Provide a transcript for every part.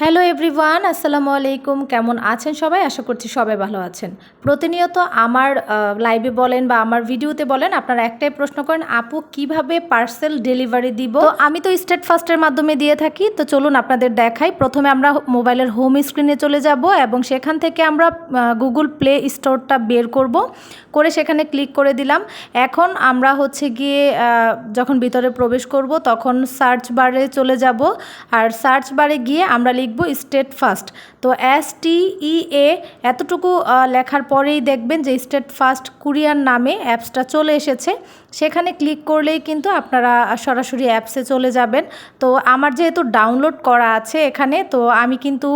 Hello everyone আসসালামু আলাইকুম। কেমন আছেন সবাই? আশা করছি সবাই ভালো আছেন। প্রতিনিয়ত আমার লাইভে বলেন বা আমার ভিডিওতে বলেন, আপনারা একটাই প্রশ্ন করেন, আপু, কীভাবে পার্সেল ডেলিভারি দিব? আমি তো স্টেট ফার্স্টের মাধ্যমে দিয়ে থাকি। তো চলুন আপনাদের দেখাই। প্রথমে আমরা মোবাইলের হোম স্ক্রিনে চলে যাব এবং সেখান থেকে আমরা গুগল প্লে স্টোরটা বের করব। করে সেখানে ক্লিক করে দিলাম। এখন আমরা হচ্ছে গিয়ে যখন ভিতরে প্রবেশ করব, তখন সার্চ বারে চলে যাব। আর সার্চ বারে গিয়ে আমরা লিখব স্টেট ফার্স্ট। তো এস টি ই এ এতটুকু লেখার পরেই দেখবেন যে স্টেট ফার্স্ট কুরিয়ার নামে অ্যাপসটা চলে এসেছে। সেখানে ক্লিক করলেই কিন্তু আপনারা সরাসরি অ্যাপসে চলে যাবেন। তো আমার যেহেতু ডাউনলোড করা আছে এখানে, তো আমি কিন্তু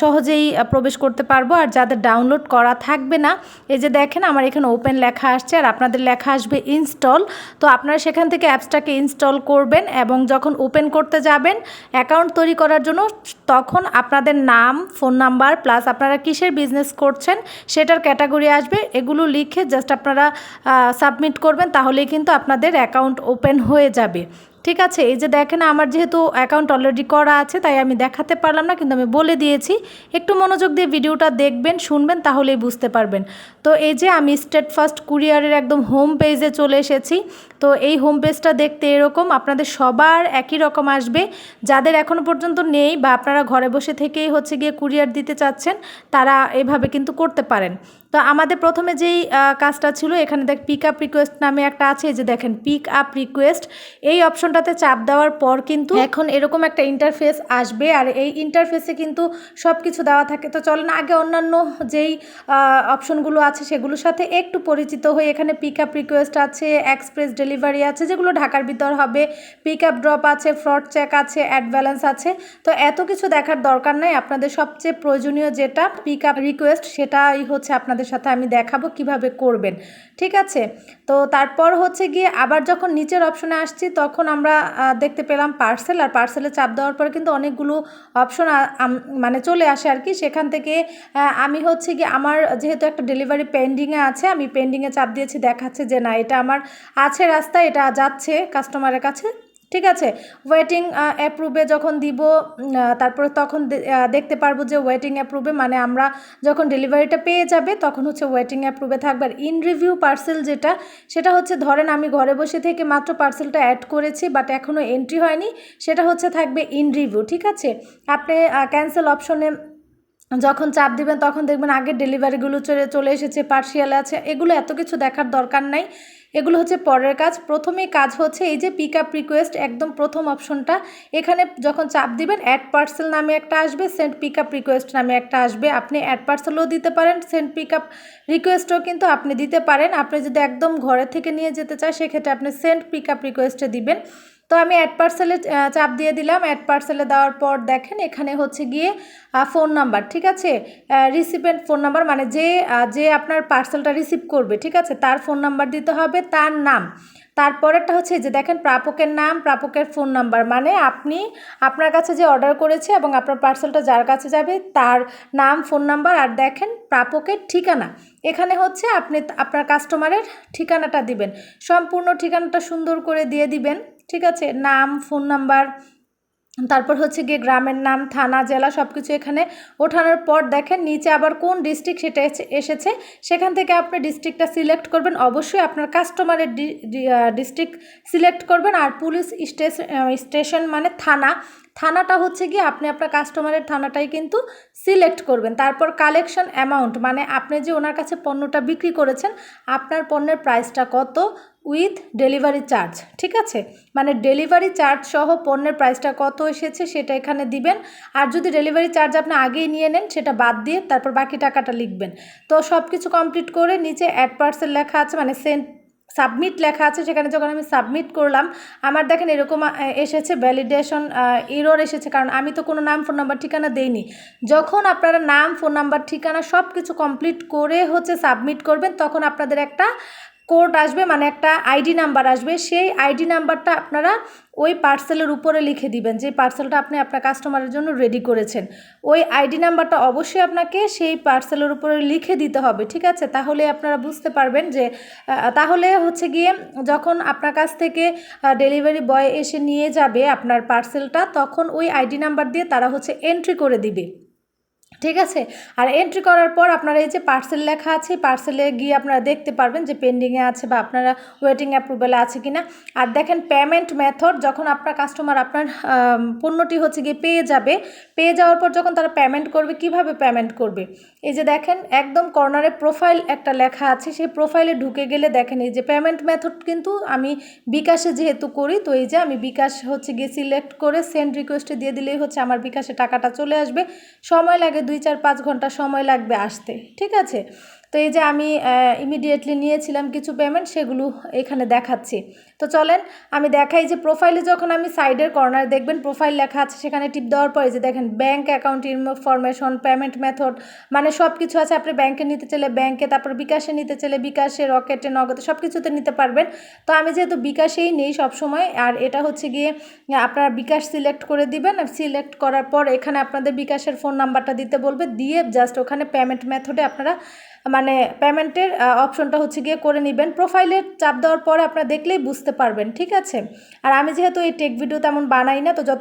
সহজেই প্রবেশ করতে পারব। আর যাদের ডাউনলোড করা থাকবে না, এই যে দেখেন আমার এখানে ওপেন লেখা আসছে আর আপনাদের লেখা আসবে ইনস্টল। তো আপনারা সেখান থেকে অ্যাপসটাকে ইনস্টল করবেন এবং যখন ওপেন করতে যাবেন, অ্যাকাউন্ট তৈরি করার জন্য তখন আপনাদের নাম, ফোন নাম্বার প্লাস আপনারা কিসের বিজনেস করছেন, সেটার ক্যাটাগরি আসবে, এগুলো লিখে জাস্ট আপনারা সাবমিট করবেন, তাহলেই কিন্তু আপনাদের অ্যাকাউন্ট ওপেন হয়ে যাবে। ঠিক আছে, এই যে দেখেন আমার যেহেতু অ্যাকাউন্ট অলরেডি করা আছে, তাই আমি দেখাতে পারলাম না, কিন্তু আমি বলে দিয়েছি। একটু মনোযোগ দিয়ে ভিডিওটা দেখবেন, শুনবেন, তাহলেই বুঝতে পারবেন। তো এই যে আমি স্টেট ফার্স্ট কুরিয়ারের একদম হোম পেজে চলে এসেছি। তো এই হোম পেজটা দেখতে এরকম, আপনাদের সবার একই রকম আসবে। যাদের এখনও পর্যন্ত নেই বা আপনারা ঘরে বসে থেকেই হচ্ছে গিয়ে কুরিয়ার দিতে চাচ্ছেন, তারা এভাবে কিন্তু করতে পারেন। তো আমাদের প্রথমে যেই কাজটা ছিল, এখানে দেখ পিক আপ রিকোয়েস্ট নামে একটা আছে যে দেখেন পিক আপ রিকোয়েস্ট এই অপশনটাতে চাপ দেওয়ার পর কিন্তু এখন এরকম একটা ইন্টারফেস আসবে, আর এই ইন্টারফেসে কিন্তু সব কিছু দেওয়া থাকে। তো চলেন আগে অন্যান্য যেই অপশনগুলো আছে, সেগুলোর সাথে একটু পরিচিত হয়ে এখানে পিক আপ রিকোয়েস্ট আছে এক্সপ্রেস ডেলিভারি আছে, যেগুলো ঢাকার ভিতর হবে। পিক আপ ড্রপ আছে ফ্রড চেক আছে অ্যাড ব্যালেন্স আছে। তো এত কিছু দেখার দরকার নাই। আপনাদের সবচেয়ে প্রয়োজনীয় যেটা পিক আপ রিকোয়েস্ট সেটাই হচ্ছে আপনাদের সাথে আমি দেখাবো কীভাবে করবেন, ঠিক আছে? তো তারপর হচ্ছে গিয়ে আবার যখন নিচের অপশনে আসছি, তখন আমরা দেখতে পেলাম পার্সেল আর পার্সেলে চাপ দেওয়ার পরে কিন্তু অনেকগুলো অপশন মানে চলে আসে আর কি। সেখান থেকে আমি হচ্ছে গিয়ে আমার যেহেতু একটা ডেলিভারি পেন্ডিংয়ে আছে, আমি পেন্ডিংয়ে চাপ দিয়েছি, দেখাচ্ছে যে না, এটা আমার আছে রাস্তায়, এটা যাচ্ছে কাস্টমারের কাছে। ঠিক আছে? ওয়েটিং অ্যাপ্রুভে যখন দিব তারপরে তখন দেখতে পারব যে ওয়েটিং অ্যাপ্রুভে মানে আমরা যখন ডেলিভারিটা পেয়ে যাবে, তখন হচ্ছে ওয়েটিং অ্যাপ্রুভে থাকবে। আর ইন রিভিউ পার্সেল যেটা, সেটা হচ্ছে ধরেন আমি ঘরে বসে থেকে মাত্র পার্সেলটা অ্যাড করেছি বাট এখনও এন্ট্রি হয়নি, সেটা হচ্ছে থাকবে ইন রিভিউ ঠিক আছে? আপনি ক্যান্সেল অপশনে যখন চাপ দিবেন, তখন দেখবেন আগের ডেলিভারিগুলো চলে চলে এসেছে পার্সিয়াল আছে, এগুলো এত কিছু দেখার দরকার নাই। এগুলো হচ্ছে পরের কাজ। প্রথমে কাজ হচ্ছে এই যে পিক আপ রিকোয়েস্ট একদম প্রথম অপশনটা। এখানে যখন চাপ দিবেন অ্যাড পার্সেল নামে একটা আসবে সেন্ট পিক আপ রিকোয়েস্ট নামে একটা আসবে। আপনি অ্যাড পার্সেলও দিতে পারেন সেন্ট পিক আপ রিকোয়েস্টও কিন্তু আপনি দিতে পারেন। আপনি যদি একদম ঘরে থেকে নিয়ে যেতে চান, সেক্ষেত্রে আপনি সেন্ট পিক আপ রিকোয়েস্টে দিবেন। তো আমি অ্যাড পার্সেলে চাপ দিয়ে দিলাম। অ্যাড পার্সেলে দেওয়ার পর দেখেন এখানে হচ্ছে গিয়ে ফোন নাম্বার ঠিক আছে? রিসিপেন্ট ফোন নাম্বার মানে যে যে আপনার পার্সেলটা রিসিভ করবে, ঠিক আছে? তার ফোন নাম্বার দিতে হবে, তার নাম। তারপরেরটা হচ্ছে যে দেখেন প্রাপকের নাম, প্রাপকের ফোন নাম্বার মানে আপনি আপনার কাছে যে অর্ডার করেছে এবং আপনার পার্সেলটা যার কাছে যাবে, তার নাম ফোন নাম্বার আর দেখেন প্রাপকের ঠিকানা। এখানে হচ্ছে আপনি আপনার কাস্টমারের ঠিকানাটা দিবেন। সম্পূর্ণ ঠিকানাটা সুন্দর করে দিয়ে দিবেন, ঠিক আছে? নাম ফোন নাম্বার তারপর হচ্ছে গিয়ে গ্রামের নাম, থানা, জেলা সব কিছু এখানে ওঠানোর পর দেখেন নিচে আবার কোন ডিস্ট্রিক্ট সেটা এসে- এসেছে, সেখান থেকে আপনি ডিস্ট্রিক্টটা সিলেক্ট করবেন। অবশ্যই আপনার কাস্টমারের ডিস্ট্রিক্ট সিলেক্ট করবেন। আর পুলিশ স্টেশন মানে থানা। থানাটা হচ্ছে গিয়ে আপনি আপনার কাস্টমারের থানাটাই কিন্তু সিলেক্ট করবেন। তারপর কালেকশন অ্যামাউন্ট মানে আপনি যে ওনার কাছে পণ্যটা বিক্রি করেছেন, আপনার পণ্যের প্রাইসটা কত উইথ ডেলিভারি চার্জ ঠিক আছে? মানে ডেলিভারি চার্জ সহ পণ্যের প্রাইসটা কত এসেছে সেটা এখানে দিবেন। আর যদি ডেলিভারি চার্জ আপনি আগেই নিয়ে নেন, সেটা বাদ দিয়ে তারপর বাকি টাকাটা লিখবেন। তো সব কিছু কমপ্লিট করে নিচে অ্যাড পার্সেল লেখা আছে মানে সেন্ট সাবমিট লেখা আছে, সেখানে যখন আমি সাবমিট করলাম, আমার দেখেন এরকম এসেছে ভ্যালিডেশন ইরোর এসেছে, কারণ আমি তো কোনো নাম ফোন নাম্বার ঠিকানা দেইনি। যখন আপনারা নাম ফোন নাম্বার ঠিকানা সব কিছু কমপ্লিট করে হচ্ছে সাবমিট করবেন, তখন আপনাদের একটা কোড আসবে মানে একটা আইডি নাম্বার আসবে, সেই আইডি নাম্বারটা আপনারা ওই পার্সেলের উপরে লিখে দিবেন, যে পার্সেলটা আপনি আপনার কাস্টমারের জন্য রেডি করেছেন। ওই আইডি নাম্বারটা অবশ্যই আপনাকে সেই পার্সেলের উপরে লিখে দিতে হবে, ঠিক আছে? তাহলে আপনারা বুঝতে পারবেন যে তাহলে হচ্ছে গিয়ে যখন আপনার কাছ থেকে ডেলিভারি বয় এসে নিয়ে যাবে আপনার পার্সেলটা, তখন ওই আইডি নাম্বার দিয়ে তারা হচ্ছে এন্ট্রি করে দিবে। ঠিক আছে? আর এন্ট্রি করার পর আপনারা এই যে পার্সেল লেখা আছে পার্সেলে গিয়ে আপনারা দেখতে পারবেন যে পেন্ডিংয়ে আছে বা আপনারা ওয়েটিং অ্যাপ্রুভেলে আছে কি না আর দেখেন পেমেন্ট মেথড যখন আপনার কাস্টমার আপনার পণ্যটি হচ্ছে গিয়ে পেয়ে যাবে, পেয়ে যাওয়ার পর যখন তারা পেমেন্ট করবে, কীভাবে পেমেন্ট করবে? এই যে দেখেন, একদম কর্নারে প্রোফাইল একটা লেখা আছে, সেই প্রোফাইলে ঢুকে গেলে দেখেন এই যে পেমেন্ট মেথড কিন্তু আমি বিকাশে যেহেতু করি, তো এই যে আমি বিকাশ হচ্ছে গিয়ে সিলেক্ট করে সেন্ড রিকোয়েস্টে দিয়ে দিলেই হচ্ছে আমার বিকাশে টাকাটা চলে আসবে। সময় লাগে দুই চার পাঁচ ঘণ্টা সময় লাগবে আসতে ঠিক আছে? তো এই যে আমি ইমিডিয়েটলি নিয়েছিলাম কিছু পেমেন্ট সেগুলো এখানে দেখাচ্ছি। তো চলেন, আমি দেখাই যে প্রোফাইলে যখন আমি সাইডের কর্নার দেখবেন প্রোফাইল লেখা আছে, সেখানে টিপ দেওয়ার পরে যে দেখেন bank account information payment method মানে সব কিছু আছে। আপনি ব্যাংকে নিতে চাইলে ব্যাংকে তারপর বিকাশে নিতে চাইলে বিকাশে রকেটে নগদে সব কিছুতে নিতে পারবেন। তো আমি যেহেতু বিকাশেই নেই সবসময়, আর এটা হচ্ছে গিয়ে, আপনারা বিকাশ সিলেক্ট করে দিবেন। সিলেক্ট করার পর এখানে আপনাদের বিকাশের ফোন নাম্বারটা দিতে বলবে। দিয়ে জাস্ট ওখানে পেমেন্ট মেথডে আপনারা মানে পেমেন্টের অপশনটা হচ্ছে গিয়ে করে নেবেন। প্রোফাইলে চাপ দেওয়ার পরে আপনারা দেখলেই বুঝতে পারবেন, ঠিক আছে? আর আমি যেহেতু এই টেক ভিডিও তেমন বানাই না, তো যত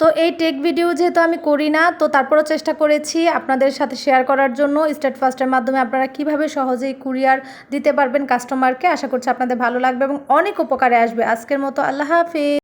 তো এই টেক ভিডিও যেহেতু আমি করি না, তো তারপরও চেষ্টা করেছি আপনাদের সাথে শেয়ার করার জন্য। স্টেট ফার্স্টের মাধ্যমে আপনারা কীভাবে সহজেই কুরিয়ার দিতে পারবেন কাস্টমারকে আশা করছি আপনাদের ভালো লাগবে এবং অনেক উপকারে আসবে। আজকের মতো আল্লাহ হাফিজ।